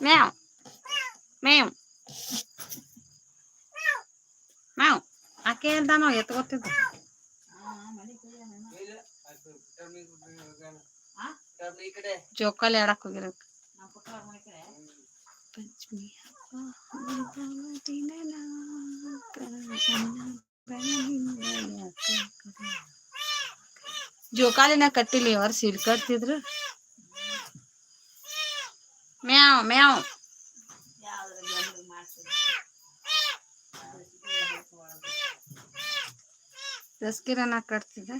ಮ್ಯಾವ್ ಮ್ಯಾವ್ ಮ್ಯಾವ್ ಆಕೆ ಅಂತಾನೋ ಎತ್ಕೊತಿದ್ದ ಜೋಕಾಲಿ ಆಡಕ್ ಹೋಗಿರ ಪಂಚಮಿ ಜೋಕಾಲಿನ ಕಟ್ಟಿಲಿ ಅವ್ರ ಸಿಲ್ ಕಟ್ತಿದ್ರು ಮ್ಯಾವ್ ಮ್ಯಾವ್ ರಸ್ಕಿರನ ಕಟ್ತಿದ್ದ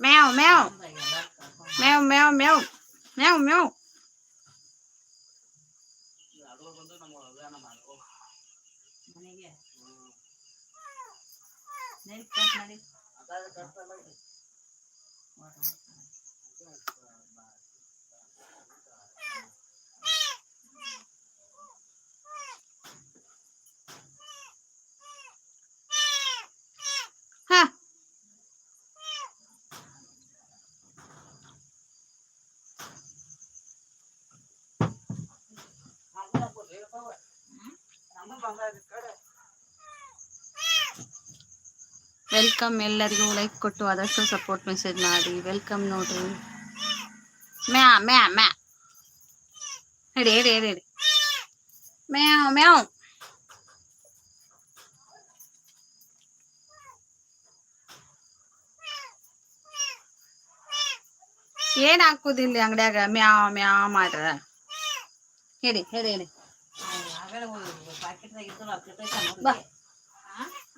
ಮ್ಯಾವ್ ಮ್ಯಾವ್ ಮ್ಯಾವ್ ಮ್ಯಾವ್ ಮ್ಯಾವ್ ಮ್ಯಾವ್ ಮ್ಯಾವ್ Nel, cut na. Ha! Ano welcome ಎಲ್ಲರಿಗೂ ಲೈಕ್ ಕೊಟ್ಟು ಆದಷ್ಟು ಸಪೋರ್ಟ್ ಮೆಸೇಜ್ ಮಾಡಿ. ವೆಲ್ಕಮ್ ನೋಡ್ರಿ. ಮ್ಯಾ ಮ್ಯಾ ಮ್ಯಾ. ಹೇಳಿ ಹೇಳಿ ಹೇಳಿ ಹೇಳಿ ಮ್ಯಾವ್ ಮ್ಯಾವ್. ಏನ್ ಹಾಕುದಿಲ್ಲ ಅಂಗಡ್ಯಾಗ? ಮ್ಯಾವ್ ಮ್ಯಾವ್ ಮಾಡ್ರ. ಹೇಳಿ ಹೇಳಿ ಹೇಳಿ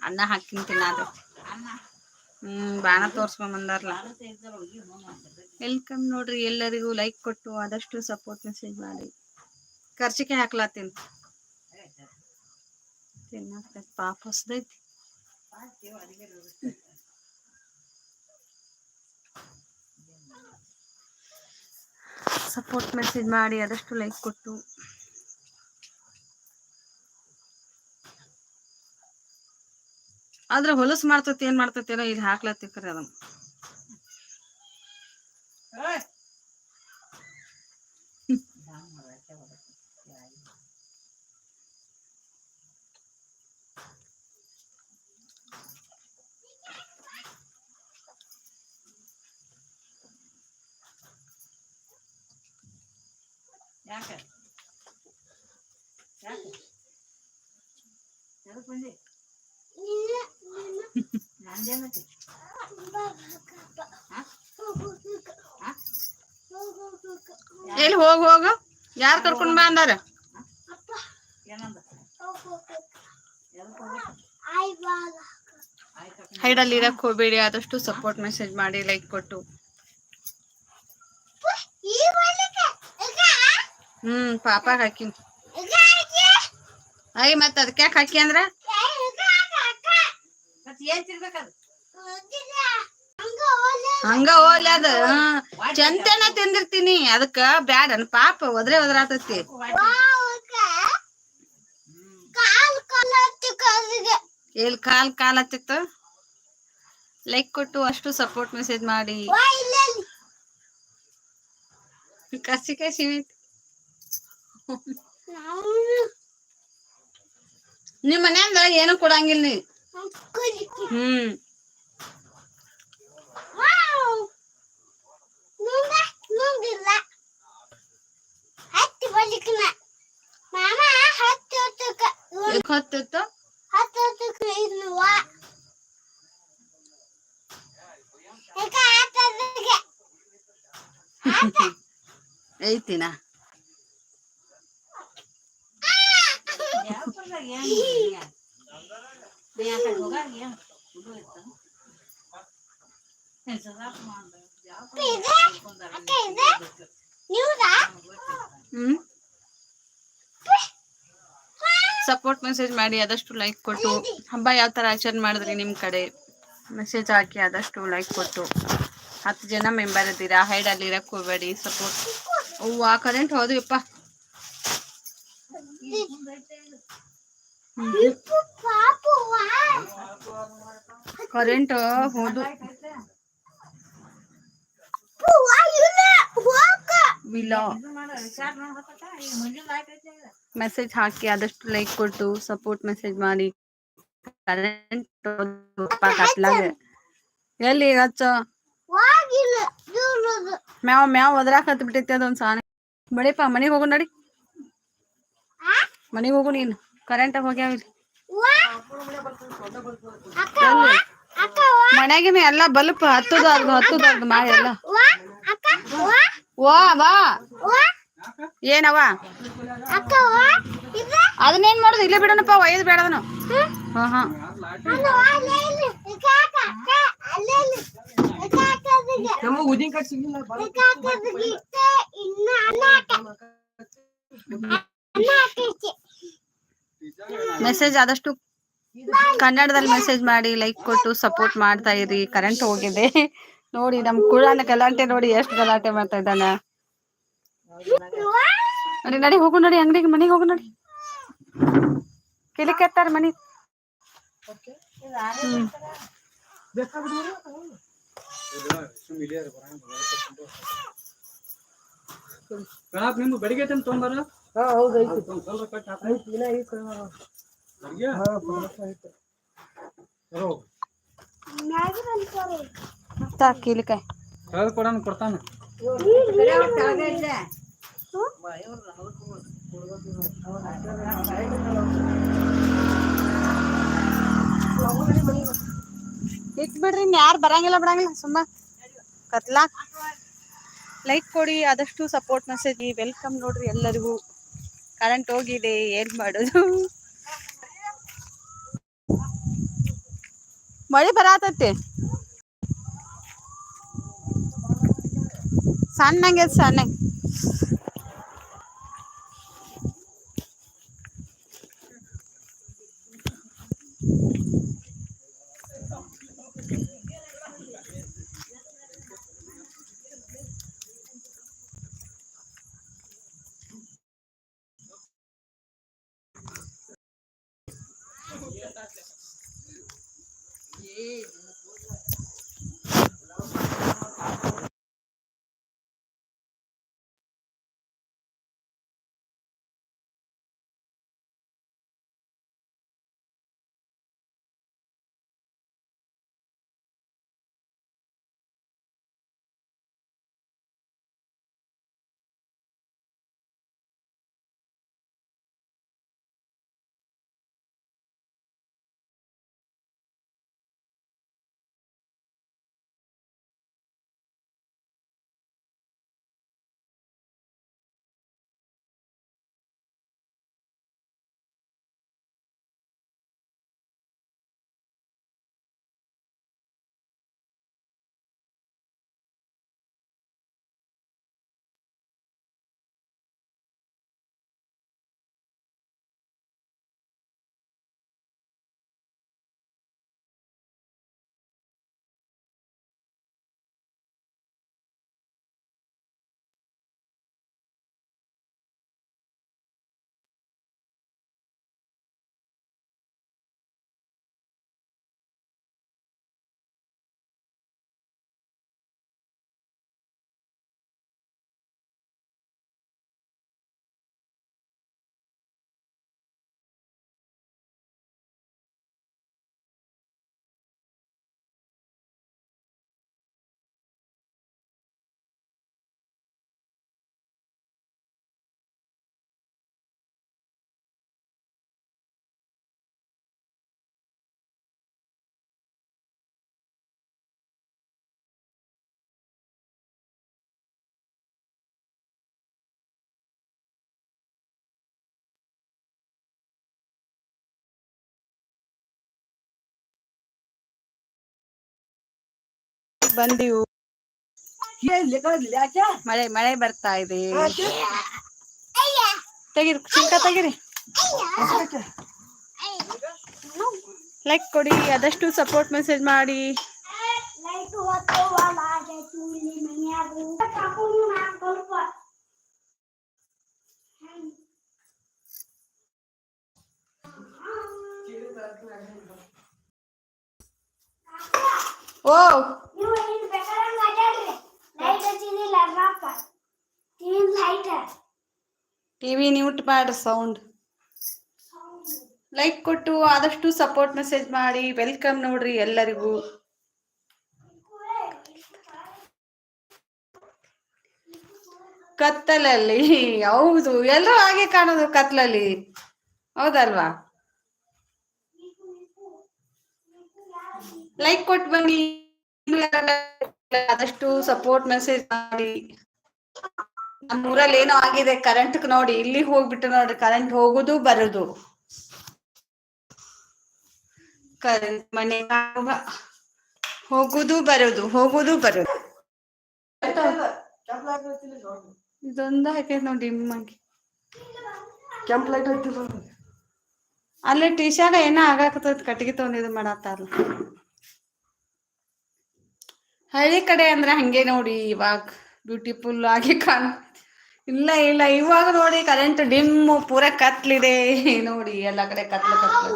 ಅನ್ನ ಹಾಕಿನ ತಿನ್ನಾದ ಹ್ಮ್, ಬಾಣ ತೋರ್ಸ್ಕೊಂಬಂದಾರಲ್ಲ ವೆಲ್ಕಮ್ ನೋಡ್ರಿ, ಎಲ್ಲರಿಗೂ ಲೈಕ್ ಕೊಟ್ಟು ಆದಷ್ಟು ಸಪೋರ್ಟ್ ಮೆಸೇಜ್ ಮಾಡಿ. ಖರ್ಚಿಗೆ ಹಾಕ್ಲಾತೀನಿ ತಿನ್ನಕ ಪಾಪ ಹೊಸದೈತಿ. ಸಪೋರ್ಟ್ ಮೆಸೇಜ್ ಮಾಡಿ ಆದಷ್ಟು ಲೈಕ್ ಕೊಟ್ಟು. ಆದ್ರೆ ಹೊಲಸು ಮಾಡ್ತತಿ ಏನ್ ಮಾಡ್ತತಿ ಏನೋ ಇಲ್ಲಿ ಹಾಕ್ಲತ್ತಿಕ್ರಿ ಅದನ್ನ. ಯಾಕೆ ಯಾಕೆ? ಎಲ್ಲಿ ಹೋಗ್ ಹೋಗು. ಯಾರು ಕರ್ಕೊಂಡ್ ಬಾ ಅಂದಾರ? ಹೈಡಲ್ಲಿ ಇರಕ್ ಹೋಗ್ಬೇಡಿ. ಆದಷ್ಟು ಸಪೋರ್ಟ್ ಮೆಸೇಜ್ ಮಾಡಿ ಲೈಕ್ ಕೊಟ್ಟು. ಹ್ಮ್ ಪಾಪ ಹಾಕಿ. ಐ ಮತ್ತ ಅದಕ್ಕೆ ಯಾಕೆ ಹಾಕಿ ಅಂದ್ರ? ಏನ್ ಹಂಗ ಹೋಗ್ಲಿ ಅದ. ಚಂತನ ತಿಂದಿರ್ತೀನಿ. ಅದಕ್ಕ ಬ್ಯಾಡ ಪಾಪ ಒದ್ರೆ ಒದ್ರಾತತಿ. ಎಲ್ ಕಾಲ್ ಕಾಲ್ ಹತ್ತಿತ್ತು? ಲೈಕ್ ಕೊಟ್ಟು ಅಷ್ಟು ಸಪೋರ್ಟ್ ಮೆಸೇಜ್ ಮಾಡಿ. ಕಸಿ ಕಸಿ ನಿಮ್ ಮನೆಯಿಂದ ಏನು ಕೊಡಂಗಿಲ್ಲ ನೀ ಹ್ಮ್ ಎಷ್ಟ್ ಹೊತ್ತಿತ್ತು ಐತಿನ ಯಾವ್ದ್ರಾಗ ಏನ್ ಇಲ್ಲ. ನೀ ಆ ಕಡೆ ಹೋಗಾಗ ಏನ್ ಇದು ಇತ್ತು? ಏ, ಸದಾಪ್ ಮಾಡ್ದ. ಯಾವ್ದ್ರಾಗ ತಿಳ್ಕೊಂಡಾರ ನೀವು? ಗೊತ್ತಿಲ್ಲ. ಹ್ಮ್ ಸಪೋರ್ಟ್ ಮೆಸೇಜ್ ಮಾಡಿ ಆದಷ್ಟು ಲೈಕ್ ಕೊಟ್ಟು ಹಬ್ಬ ಯಾವ ಥರ ಆಚರಣೆ ಮಾಡಿದ್ರಿ ನಿಮ್ಮ ಕಡೆ ಮೆಸೇಜ್ ಹಾಕಿ ಆದಷ್ಟು ಲೈಕ್ ಕೊಟ್ಟು ಹತ್ತು ಜನ ಮೆಂಬರ್ ಇದ್ದೀರಾ ಹೈಡಲ್ಲಿ ಇರಕ್ಕೆ ಹೋಗಬೇಡಿ ಸಪೋರ್ಟ್ ಹೂವ ಕರೆಂಟ್ ಹೋದು ಯಪ್ಪ ಕರೆಂಟ್ ಹೋದು. ವಿಲ ಮೆಸೇಜ್ ಹಾಕಿ ಆದಷ್ಟು ಲೈಕ್ ಕೊಟ್ಟು ಸಪೋರ್ಟ್ ಮೆಸೇಜ್ ಮಾಡಿ. ಕರೆಂಟ್ ಕತ್ಲಾಗ. ಎಲ್ಲಿ ಹಚ್ಚ ಮ್ಯಾವ್ ಮ್ಯಾವ್ ಒದ್ರಾಕ್ ಹತ್ ಬಿಟ್ಟೈತಿ ಅದೊಂದ್ ಸಾಣ ಬಡಿಪ ಮನಿಗ್ ಹೋಗು ನಡಿ. ಮನಿಗ್ ಹೋಗು ನೀನು. ಕರೆಂಟ್ ಹೋಗ್ಯಾವ್ರಿ ಮನೆಗಿನ ಎಲ್ಲಿ? ಬಲ್ಪ್ ಹತ್ತದ ಅರ್ಧ ಹತ್ತದ ಅರ್ಧ ಮಾಡಿ ಎಲ್ಲ. ವಾ? ವಾ? ಏನವ ಅದನ್ನೇನ್ ಮಾಡುದು? ಇಲ್ಲೇ ಬಿಡೋಣಪ್ಪ ಒಯ್ದು ಬೇಡದನು ಹಾ? ಉದಿನ ಮೆಸೇಜ್ ಆದಷ್ಟು ಕನ್ನಡದಲ್ಲಿ ಮೆಸೇಜ್ ಮಾಡಿ ಲೈಕ್ ಕೊಟ್ಟು ಸಪೋರ್ಟ್ ಮಾಡ್ತಾ ಇರಿ. ಕರೆಂಟ್ ಹೋಗಿದೆ. ನೋಡಿ, ನಮ್ ಕುಳಾನ ಗಲಾಟೆ ನೋಡಿ ಎಷ್ಟು ಗಲಾಟೆ ಮಾಡ್ತಾ ಇದ್ದಾನ. ನೋಡಿ, ನಡಿ, ಹೋಗು ನಡಿ, ಅಂಗಡಿಗೆ, ಮನೆಗೆ ಹೋಗು ನಡಿ. ಕಿಲಿಕೆತ್ತಾರ ಮನಿ. ಹ್ಮ್ ಕಣಾಪ್ ನಿಮ್ದು ಬೆಳಿಗ್ಗೆ ಟೈಮ್ ತೊಗೊಂಬಾರ ತಾ ಕೀಲಿಕಾಯಿ ಕಳ್ದ ಕೊಡೋಣ ಕೊಡ್ತಾನ. ಇಟ್ ಬಿಡ್ರಿ ಯಾರು ಬರಂಗಿಲ್ಲ ಬಿಡಂಗಿಲ್ಲ ಸುಮ್ಮ ಕತ್ಲಾಕ್ ಲೈಕ್ ಕೊಡಿ ಆದಷ್ಟು ಸಪೋರ್ಟ್ ಮೆಸೇಜ್ ವೆಲ್ಕಮ್ ನೋಡ್ರಿ ಎಲ್ಲರಿಗೂ. ಕರೆಂಟ್ ಹೋಗಿದೆ ಏನ್ ಮಾಡೋದು? ಮಳೆ ಬರತತ್ತೆ ಸಣ್ಣಂಗೆ ಸಣ್ಣಂಗೆ. ಬಂದಿವು ಮಳೆ ಮಳೆ ಬರ್ತಾ ಇದೆ. ತೆಗಿರಿ ಚಿಂಕ ತೆಗಿರಿ. ಲೈಕ್ ಕೊಡಿ ಆದಷ್ಟು ಸಪೋರ್ಟ್ ಮೆಸೇಜ್ ಮಾಡಿ. ಲೈಟ್ ಹೊತ್ತುವಲ್ಲ ಚೂಲಿ ಮನ್ಯಾಗು ಕಾಕುನು ನಾನ್ ಸ್ವಲ್ಪ ಓ ನೀವು ಇಲ್ಲಿ ಬೇಕಾದಂಗ ಅಡ್ಯಾಡ್ರಿ ಲೈಟ್ ಹಚ್ಚಿದಿಲ್ಲ ರಾಪ ಟಿವಿ ಲೈಟ್ ಟಿವಿ ನ್ಯೂಟ್ ಮಾಡ್ರಿ ಸೌಂಡ್ ಲೈಕ್ ಕೊಟ್ಟು ಆದಷ್ಟು ಸಪೋರ್ಟ್ ಮೆಸೇಜ್ ಮಾಡಿ ವೆಲ್ಕಮ್ ನೋಡ್ರಿ ಎಲ್ಲರಿಗೂ. ಕತ್ತಲಲ್ಲಿ ಹೌದು ಎಲ್ಲರೂ ಹಾಗೆ ಕಾಣೋದು ಕತ್ಲಲ್ಲಿ. ಹೌದಲ್ವಾ? ಲೈಕ್ ಕೊಟ್ಟು ಬನ್ನಿ ಆದಷ್ಟು ಸಪೋರ್ಟ್ ಮೆಸೇಜ್ ಮಾಡಿ. ನಮ್ಮ ಊರಲ್ಲಿ ಏನೋ ಆಗಿದೆ ಕರೆಂಟ್ ನೋಡಿ ಇಲ್ಲಿ ಹೋಗ್ಬಿಟ್ಟು ನೋಡ್ರಿ ಕರೆಂಟ್ ಹೋಗುದು ಬರುದು. ಕರೆಂಟ್ ಮನೆ ಹೋಗುದು ಬರುದು ಹೋಗುದು ಬರುದು. ಇದೊಂದು ಹಾಕೈತೆ ನೋಡಿ ಡಿಮ್ ಆಗಿ ಕೆಂಪ್ ಲೈಟ್ ಐತಿ ಅಲ್ಲೇ ಟಿ ಶರ್ಟ್ ಏನೋ ಆಗಾಕತ್ತ ಕಟ್ಟಿಗೆ ತಗೊಂಡಿದ್ ಇದು ಮಾಡತ್ತಾರಲ್ಲ. ಹಳ್ಳಿ ಕಡೆ ಅಂದ್ರೆ ಹಂಗೆ ನೋಡಿ ಇವಾಗ ಬ್ಯೂಟಿಫುಲ್ ಆಗಿ ಕಾಣ್ ಇಲ್ಲ ಇಲ್ಲ, ಇವಾಗ ನೋಡಿ ಕರೆಂಟ್ ಡಿಮ್ ಪೂರ ಕತ್ಲಿದೆ. ನೋಡಿ ಎಲ್ಲ ಕಡೆ ಕತ್ಲು ಕತ್ಲು.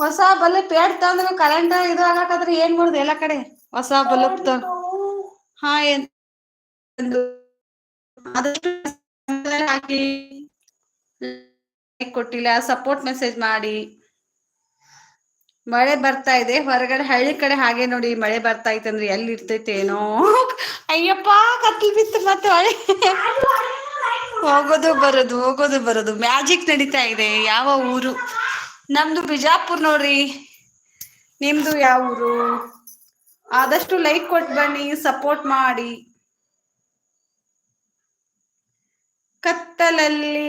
ಹೊಸ ಬಲ್ಪ್ ಪೇಡ್ ತಂದ್ರೆ ಕರೆಂಟ್ ಇದು ಆಗಾಕಾದ್ರೆ ಏನ್ ಮಾಡುದು ಎಲ್ಲ ಕಡೆ? ಹೊಸ ಬಲ್ಬ್ ತ ಹಾ, ಏನ್ ಕೊಟ್ಟಿಲ್ಲ ಸಪೋರ್ಟ್ ಮೆಸೇಜ್ ಮಾಡಿ. ಮಳೆ ಬರ್ತಾ ಇದೆ. ಹೊರಗಡೆ ಹಳ್ಳಿ ಕಡೆ ಹಾಗೆ ನೋಡಿ ಮಳೆ ಬರ್ತಾ ಐತೆ ಅಂದ್ರೆ ಎಲ್ಲಿ ಇರ್ತೈತೇನೋ ಅಯ್ಯಪ್ಪ, ಕತ್ಲು ಬಿತ್ತು ಮತ್ತೆ ಮಳೆ. ಹೋಗೋದು ಬರೋದು ಹೋಗೋದು ಬರೋದು. ಮ್ಯಾಜಿಕ್ ನಡೀತಾ ಇದೆ ಯಾವ ಊರು? ನಮ್ದು ಬಿಜಾಪುರ್ ನೋಡ್ರಿ. ನಿಮ್ದು ಯಾವ ಊರು? ಆದಷ್ಟು ಲೈಕ್ ಕೊಟ್ ಬನ್ನಿ ಸಪೋರ್ಟ್ ಮಾಡಿ. ಕತ್ತಲಲ್ಲಿ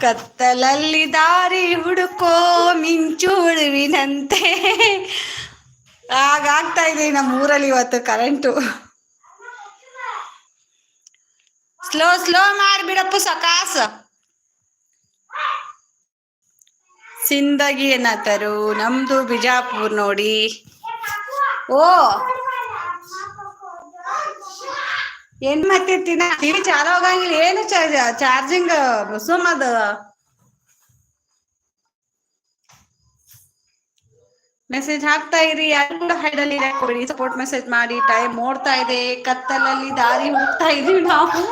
ಕತ್ತಲಲ್ಲಿ ದಾರಿ ಹುಡುಕೋ ಮಿಂಚುಳುವಿನಂತೆ. ಹಾಗಾಗ್ತಾ ಇದೆ ನಮ್ಮ ಊರಲ್ಲಿ ಇವತ್ತು ಕರೆಂಟು ಸ್ಲೋ ಸ್ಲೋ ಮಾಡಿಬಿಡಪ್ಪು ಸಕಾಸ. ಸಿಂದಗಿ ತರು, ನಮ್ದು ಬಿಜಾಪುರ್ ನೋಡಿ. ಓ ಏನ್ ಮಾಡ್ತಿರ್ತೀನ ಟಿವಿ ಚಾಲು ಹೋಗಂಗಿಲ್ಲ. ಏನು ಚಾರ್ಜಿಂಗ್ ಸುಮ್ ಅದ ಮೆಸೇಜ್ ಹಾಕ್ತಾ ಇರಿ. ಯಾರು ಹೈಡಲ್ಲಿ ಕೊಡಿ ಸಪೋರ್ಟ್ ಮೆಸೇಜ್ ಮಾಡಿ ಟೈಮ್ ಓಡ್ತಾ ಇದೆ. ಕತ್ತಲಲ್ಲಿ ದಾರಿ ಹೋಗ್ತಾ ಇದೀವಿ ನಾವು.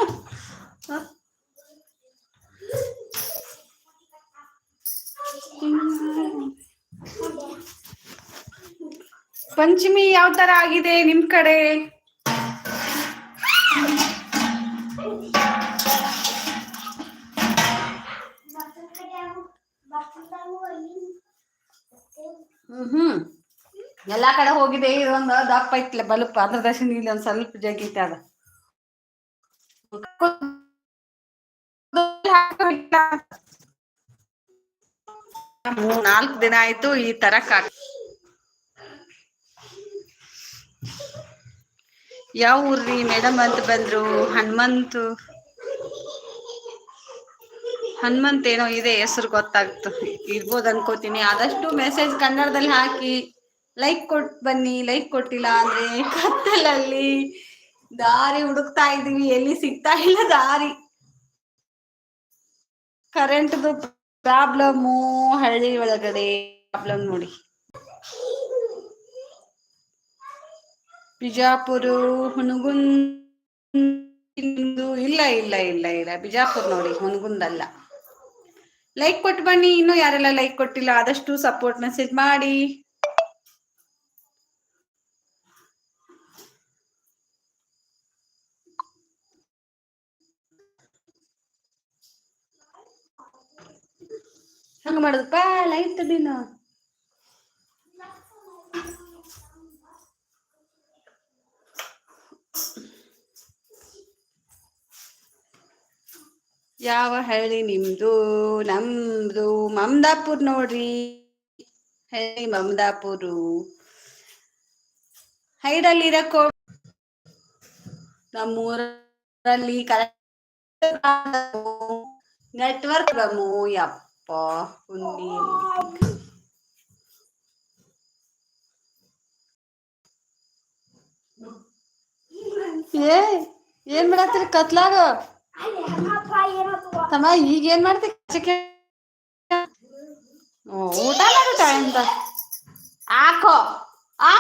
ಪಂಚಮಿ ಯಾವ ತರ ಆಗಿದೆ ನಿಮ್ ಕಡೆ? ಹ್ಮ್. ಎಲ್ಲಾ ಕಡೆ ಹೋಗಿದೆ ಇದೊಂದು ದಪ್ಪ ಇತ್ತಲ್ಲ ಬಲಪ್ಪ ಅದ್ರ ದರ್ಶನ ಇಲ್ಲಿ ಒಂದ್ ಸ್ವಲ್ಪ ಜಗ್ಗೈತೆ ಅದ. ನಾಲ್ಕು ದಿನ ಆಯ್ತು, ಈ ತರ ಕಾಕ್ ಯಾವ ಊರ್ರಿ ಮೇಡಮ್ ಅಂತ ಬಂದ್ರು? ಹನುಮಂತ್. ಹನುಮಂತ್ ಏನೋ ಇದೆ, ಹೆಸರು ಗೊತ್ತಾಗ್ತು. ಇರ್ಬೋದು ಅನ್ಕೋತೀನಿ. ಆದಷ್ಟು ಮೆಸೇಜ್ ಕನ್ನಡದಲ್ಲಿ ಹಾಕಿ ಲೈಕ್ ಕೊಟ್, ಬನ್ನಿ. ಲೈಕ್ ಕೊಟ್ಟಿಲ್ಲ ಅಂದ್ರೆ ಕತ್ತಲಲ್ಲಿ ದಾರಿ ಹುಡುಕ್ತಾ ಇದೀವಿ ಎಲ್ಲಿ ಸಿಗ್ತಾ ಇಲ್ಲ ದಾರಿ. ಕರೆಂಟ್ದು ಪ್ರಾಬ್ಲಮ್ಮು ಹಳ್ಳಿ ಒಳಗಡೆ ಪ್ರಾಬ್ಲಮ್ ನೋಡಿ. ಬಿಜಾಪುರ ಹುಣಗುಂದು, ಇಲ್ಲ ಇಲ್ಲ ಇಲ್ಲ ಇಲ್ಲ, ಬಿಜಾಪುರ್ ನೋಡಿ, ಹುಣಗುಂದಲ್ಲ. ಲೈಕ್ ಕೊಟ್ಟು ಬನ್ನಿ, ಇನ್ನು ಯಾರೆಲ್ಲ ಲೈಕ್ ಕೊಟ್ಟಿಲ್ಲ, ಆದಷ್ಟು ಸಪೋರ್ಟ್ ಮೆಸೇಜ್ ಮಾಡಿ. ಹಂಗ ಮಾಡುದಪ್ಪ ಲೈಟ್ ದಿನ ಯಾವ ಹಳ್ಳಿ ನಿಮ್ದು? ನಮ್ದು ಮಮದಾಪುರ್ ನೋಡ್ರಿ. ಹಳ್ಳಿ ಮಮದಾಪುರು. ಹೈಡಲ್ಲಿರ ಕೋ ನಮ್ಮೂರಲ್ಲಿ ನೆಟ್ವರ್ಕ್ ಬಮ್ಮು ಯಪ್ಪ ಏ, ಏನ್ ಮಾಡತ್ತೀರಿ ಕತ್ಲಾಗ? ಅಲ್ಲಿ ಅಮ್ಮಪ್ಪ ಏನೋ ತಗೋ ತಮ್ಮ ಈಗ ಏನ್ ಮಾಡ್ತಿ? ಚಿಕನ್ ಊಟ ಮಾಡು ಟೈಮ್ ಹಾಕೋ. ಆ?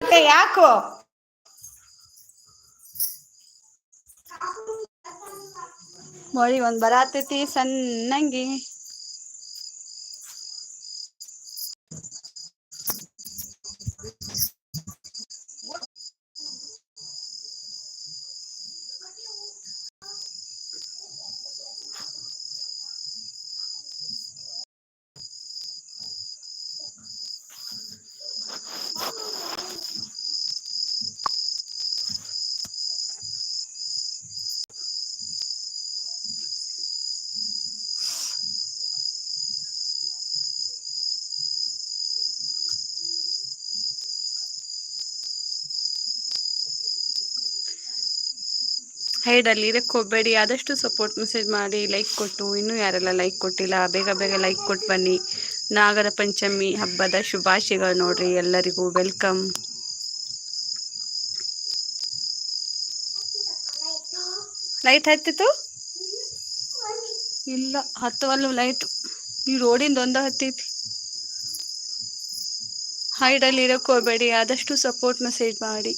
ಏ, ಯಾಕೋ? ಮಳಿ ಒಂದ್ ಬರಾತೈತಿ ಸಣ್ಣಂಗಿ. ಹೈಡಲ್ಲಿ ಹೋಗಬೇಡಿ. ಆದಷ್ಟು ಸಪೋರ್ಟ್ ಮೆಸೇಜ್ ಮಾಡಿ ಲೈಕ್ ಕೊಟ್ಟು. ಇನ್ನೂ ಯಾರೆಲ್ಲ ಲೈಕ್ ಕೊಟ್ಟಿಲ್ಲ, ಬೇಗ ಬೇಗ ಲೈಕ್ ಕೊಟ್ಟು ಬನ್ನಿ. ನಾಗರ ಪಂಚಮಿ ಹಬ್ಬದ ಶುಭಾಶಯಗಳು ನೋಡ್ರಿ ಎಲ್ಲರಿಗೂ. ವೆಲ್ಕಮ್ ಲೈಟ್ ಹತ್ತಿತ್ತು? ಇಲ್ಲ, ಹತ್ತವಲ್ಲ ಲೈಟ್ ಈ ರೋಡಿಂದ ಒಂದ ಹತ್ತೈತಿ. ಹೈಡಲ್ಲಿ ಇರೋಕ್ಕೆ ಹೋಗಬೇಡಿ. ಆದಷ್ಟು ಸಪೋರ್ಟ್ ಮೆಸೇಜ್ ಮಾಡಿ.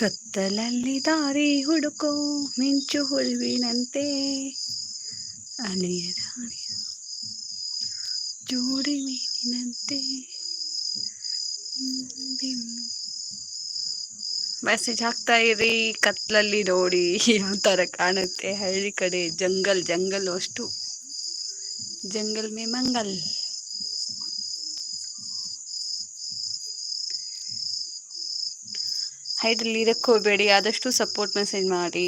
ಕತ್ತಲಲ್ಲಿ ದಾರಿ ಹುಡುಕೋ, ಮಿಂಚು ಹುಳುವಿನಂತೆ. ಅಲೆಯ ಜೋಡಿ ಮೀನಿನಂತೆ. ಮೆಸೇಜ್ ಹಾಕ್ತಾ ಇರಿ, ಕತ್ಲಲ್ಲಿ ನೋಡಿ ಯಾವ ಥರ ಕಾಣುತ್ತೆ. ಹಳ್ಳಿ ಕಡೆ ಜಂಗಲ್ ಜಂಗಲ್ ಅಷ್ಟು. ಜಂಗಲ್ ಮೇ ಮಂಗಲ್. ಹೈಡ್ರಲ್ಲಿ ಇರಕ್ಕೆ ಆದಷ್ಟು ಸಪೋರ್ಟ್ ಮೆಸೇಜ್ ಮಾಡಿ.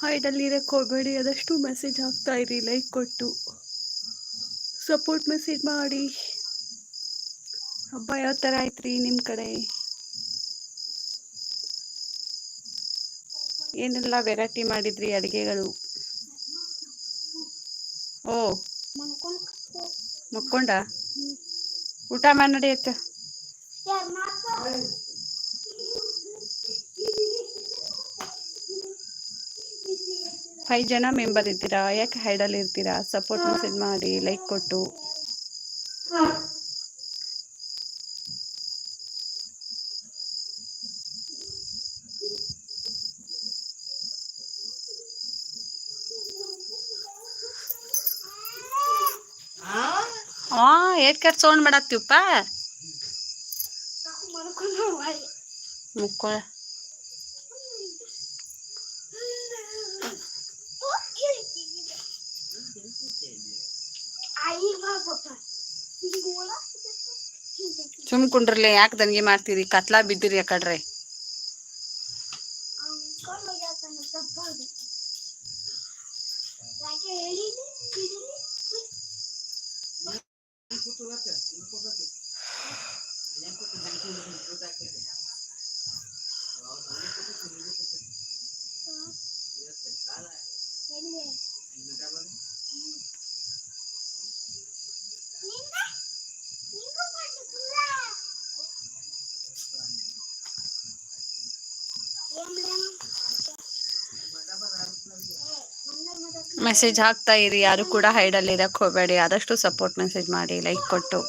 ಹೈಡಲ್ಲಿ ಇರಕ್ಕೆ ಹೋಗಬೇಡಿ ಅದಷ್ಟು ಮೆಸೇಜ್ ಹಾಕ್ತಾ ಲೈಕ್ ಕೊಟ್ಟು. ಸಪೋರ್ಟ್ ಮೆಸೇಜ್ ಮಾಡಿ. ಹಬ್ಬ ಯಾವ ಥರ ಆಯ್ತ್ರಿ ನಿಮ್ಮ ಕಡೆ? ಏನೆಲ್ಲ ವೆರೈಟಿ ಮಾಡಿದ್ರಿ ಅಡುಗೆಗಳು? ಓ, ಮಕ್ಕೊಂಡ? ಊಟ ಮಾಡಿ ನಡೆಯುತ್ತೆ ಯಾರ್ ಮಾಪ ಫೈವ್ ಜನ ಮೆಂಬರ್ ಇದ್ದೀರಾ? ಯಾಕೆ ಹೈಡಲ್ಲಿ ಇರ್ತೀರಾ? ಸಪೋರ್ಟ್ ಮೆಸೇಜ್ ಮಾಡಿ ಲೈಕ್ ಕೊಟ್ಟು. ಹಾ ಏಟ್ ಕಟ್ ಸೌಂಡ್ ಮಾಡತ್ತೀವಪ್ಪ ಮುಕ್ಕೊಳ ಸುಮ್ ಕುಂಡ್ರಲೆ ಯಾಕೆ ದಂಗೆ ಮಾಡ್ತೀರಿ? ಕತ್ಲಾ ಬಿದ್ದಿರಿ ಆ ಕಡ್ರೆ. ಮೆಸೇಜ್ ಹಾಕ್ತಾ ಇರಿ. ಯಾರು ಕೂಡ ಹೈಡಲ್ಲಿ ಇರಕ್ಕೆ ಹೋಗಬೇಡಿ. ಆದಷ್ಟು ಸಪೋರ್ಟ್ ಮೆಸೇಜ್ ಮಾಡಿ ಲೈಕ್ ಕೊಟ್ಟು.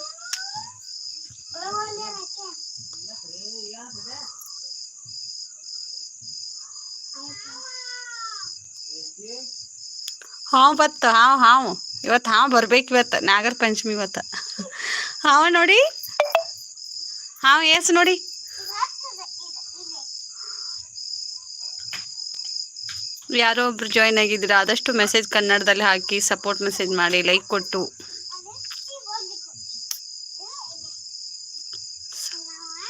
ಹಾವು ಬತ್ತ ಹಾವು ಹಾವು. ಇವತ್ತು, ಹಾವು ಬರ್ಬೇಕು ಇವತ್ತು. ನಾಗರ ಪಂಚಮಿ ಇವತ್ತು. ಹಾವು ನೋಡಿ. ಹಾವು ಏಸು ನೋಡಿ. ಯಾರೋ ಒಬ್ರು ಜಾಯ್ನ್ ಆಗಿದ್ದೀರಾ ಆದಷ್ಟು ಮೆಸೇಜ್ ಕನ್ನಡದಲ್ಲಿ ಹಾಕಿ ಸಪೋರ್ಟ್ ಮೆಸೇಜ್ ಮಾಡಿ ಲೈಕ್ ಕೊಟ್ಟು.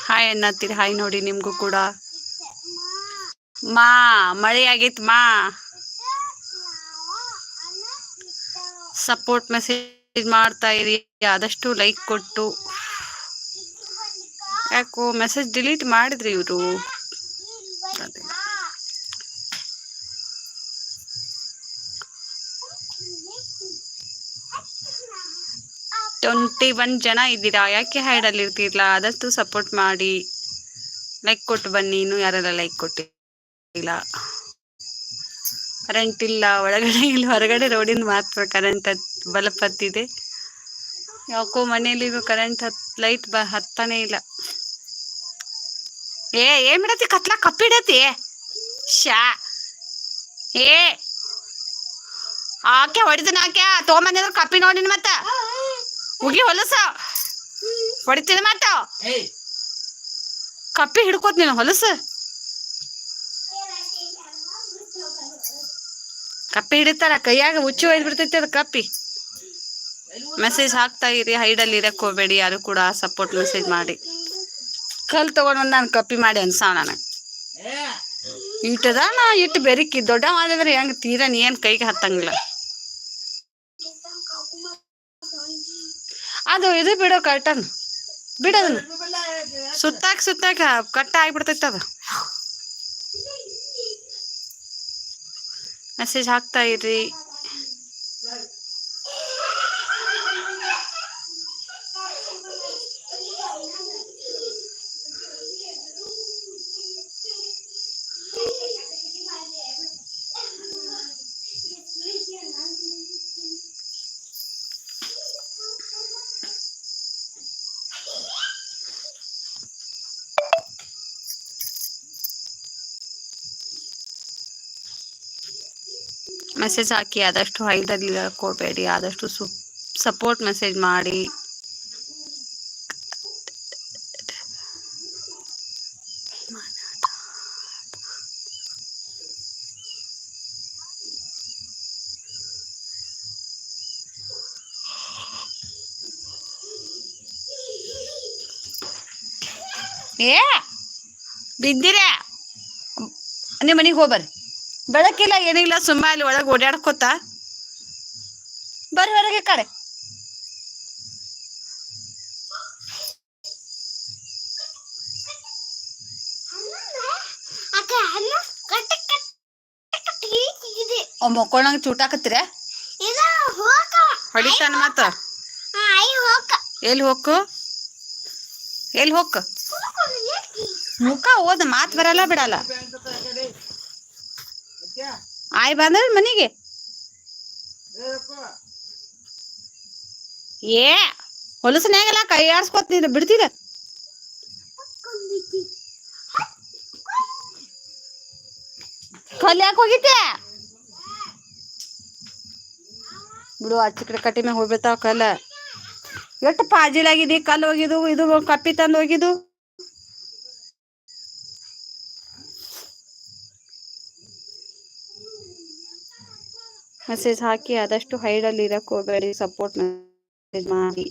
ಹಾಯ್ ಅನ್ನತ್ತೀರಿ ಹಾಯ್ ನೋಡಿ ನಿಮಗೂ ಕೂಡ. ಮಾ, ಮಳೆ ಆಗೈತ್ ಮಾ. ಸಪೋರ್ಟ್ ಮೆಸೇಜ್ ಮಾಡ್ತಾ ಇರಿ, ಆದಷ್ಟು ಲೈಕ್ ಕೊಟ್ಟು. ಯಾಕೋ ಮೆಸೇಜ್ ಡಿಲೀಟ್ ಮಾಡಿದ್ರಿ ಇವರು. ಟ್ವೆಂಟಿ ಒನ್ ಜನ ಇದ್ದೀರಾ? ಯಾಕೆ ಹೈಡಲ್ಲಿ ಇರ್ತಿರ್ಲ? ಆದಷ್ಟು ಸಪೋರ್ಟ್ ಮಾಡಿ. ಲೈಕ್ ಕೊಟ್ಟು ಬನ್ನಿ. ಇನ್ನು ಯಾರೆಲ್ಲ ಲೈಕ್ ಕೊಟ್ಟಿಲ್ಲ. ಕರೆಂಟ್ ಇಲ್ಲ. ಒಳಗಡೆ ಇಲ್ಲ. ಹೊರಗಡೆ ರೋಡಿಂದ ಮಾತ್ರ ಕರೆಂಟ್ ಬಲಪ್ ಹತ್ತಿದೆ. ಯಾಕೋ ಮನೇಲಿಗೂ ಕರೆಂಟ್ ಹತ್ ಲೈಟ್ ಬ, ಹತ್ತಾನೇ ಇಲ್ಲ. ಏ ಏನ್ ಬಿಡತಿ ಕತ್ಲ ಕಪ್ಪಿಡತಿ ಶಾ ಏ. ಆಕೆ ಹೊಡಿತೀನಿ ಆಕೆ. ತೊಗೊಂಬಂದಿದ್ರ ಕಪ್ಪಿ ನೋಡಿನ ಮತ್ತ. ಉಗಿ ಹೊಲಸ. ಹೊಡಿತೀನಿ ಮತ್ತ ಕಪ್ಪಿ ಹಿಡ್ಕೋತ್ ನೀನು ಹೊಲಸ. ಕಪ್ಪಿ ಹಿಡಿತಾರ ಕೈಯಾಗ ಉಚ್ಚಿ ಒಯ್ದು ಬಿಡ್ತೈತಿ ಅದು ಕಪ್ಪಿ. ಮೆಸೇಜ್ ಹಾಕ್ತಾ ಇರಿ ಹೈಡಲ್ಲಿ ಇರಕ್ ಹೋಗ್ಬೇಡಿ ಯಾರು ಕೂಡ ಸಪೋರ್ಟ್ ಮೆಸೇಜ್ ಮಾಡಿ. ಕಲ್ ತಗೊಂಡ್ ಬಂದ್ ನಾನು ಕಪ್ಪಿ ಮಾಡಿ ಅನ್ಸಾವ ನನಗೆ ಇಟ್ಟದ ನಾ ಇಟ್ಟು ಬೆರಿಕಿ. ದೊಡ್ಡ ಮಾಡಿದ್ರೆ ಹೆಂಗ್ ತೀರಾ ನೀ ಏನ್ ಕೈಗೆ ಹತ್ತಂಗಿಲ್ಲ. ಅದು ಇದು ಬಿಡು ಕರ್ಟನ್ ಬಿಡೋದನ್ನ ಸುತ್ತಾಕ ಸುತ್ತಾಕ ಕಟ್ಟ ಆಗ್ಬಿಡ್ತೈತೆ ಅದು. ಮೆಸೇಜ್ ಹಾಕ್ತಾ ಇರ್ರಿ. ಮೆಸೇಜ್ ಹಾಕಿ ಆದಷ್ಟು ಹೈದಲ್ಲಿ ಕೊಡಬೇಡಿ, ಆದಷ್ಟು ಸು ಸಪೋರ್ಟ್ ಮೆಸೇಜ್ ಮಾಡಿ. ಏ ಬಿದ್ದಿರ ನಿಮ್ಮ ಮನೆಗೆ ಹೋಗ್ಬರ್ರಿ ಬೆಳಕಿಲ್ಲ ಏನಿಲ್ಲ ಸುಮ್ಮ ಅಲ್ಲಿ ಒಳಗೆ ಓಡಾಡ್ಕೋತ ಬರ್ರಿ ಹೊರಗೆ ಕಡೆ ಮೊಕ್ಕೊಳಂಗೆ ಚೂಟಾಕತ್ತೀರ? ಹೊಡಿತಾನ ಮತ್ತ ಹೋಗ ಎಲ್ಲಿ ಹೋಕು? ಎಲ್ಲಿ ಹೋಕ್? ಮುಖ ಓದ ಮಾತ್ ಬರಲ್ಲ ಬಿಡಲ್ಲ. ಆಯ್ ಬಂದ್ರ ಮನೆಗೆ? ಏ ಹೊಲಸನ್ಯಾಗೆಲ್ಲ ಕೈ ಆಡ್ಸ್ಕೊತ ಬಿಡ್ತೀರ? ಕಲ್ ಯಾಕೆ ಹೋಗಿದ್ದೆ? ಬಿಡು ಆಚೆ ಕಡೆ ಕಟ್ಟಿ ಮ್ಯಾಗ ಹೋಗ್ಬಿಡ್ತಾವ ಕಲ್ಲ. ಎಷ್ಟು ಪಾಜಿಲಾಗಿದೆ ಕಲ್ಲು ಹೋಗಿದ್ದು ಇದು ಕಪ್ಪಿ ತಂದು ಹೋಗಿದ್ದು. ಮೆಸೇಜ್ ಹಾಕಿ ಆದಷ್ಟು ಹೈಡಲ್ಲಿ ಇರಕ್ಕೆ ಹೋಗಬೇಡಿ ಸಪೋರ್ಟ್ ಮೆಸೇಜ್ ಮಾಡಿ.